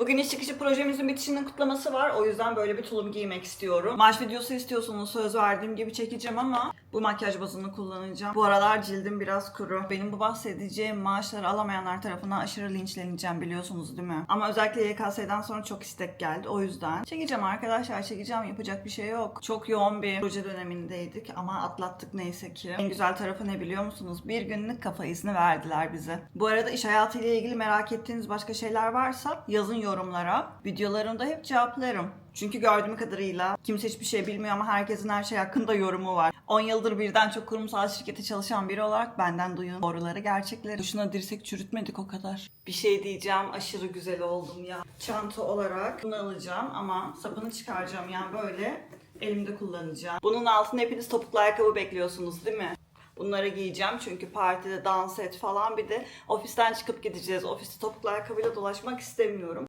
Bugün iş çıkışı projemizin bitişinin kutlaması var. O yüzden böyle bir tulum giymek istiyorum. Maaş videosu istiyorsanız söz verdiğim gibi çekeceğim ama bu makyaj bazını kullanacağım. Bu aralar cildim biraz kuru. Benim bu bahsedeceğim maaşları alamayanlar tarafından aşırı linçleneceğim biliyorsunuz değil mi? Ama özellikle YKS'den sonra çok istek geldi. O yüzden çekeceğim arkadaşlar çekeceğim. Yapacak bir şey yok. Çok yoğun bir proje dönemindeydik ama atlattık neyse ki. En güzel tarafı ne biliyor musunuz? Bir günlük kafa izni verdiler bize. Bu arada iş hayatıyla ilgili merak ettiğiniz başka şeyler varsa yazın yorumlara. Videolarımda hep cevaplarım. Çünkü gördüğüm kadarıyla kimse hiçbir şey bilmiyor ama herkesin her şey hakkında yorumu var. 10 yıldır birden çok kurumsal şirkette çalışan biri olarak benden duyun doğruları gerçekleri. Duşuna dirsek çürütmedik o kadar. Bir şey diyeceğim aşırı güzel oldum ya. Çanta olarak bunu alacağım ama sapını çıkaracağım yani böyle elimde kullanacağım. Bunun altında hepiniz topuklu ayakkabı bekliyorsunuz değil mi? Bunları giyeceğim çünkü partide dans et falan bir de ofisten çıkıp gideceğiz. Ofiste topuklu ayakkabıyla dolaşmak istemiyorum.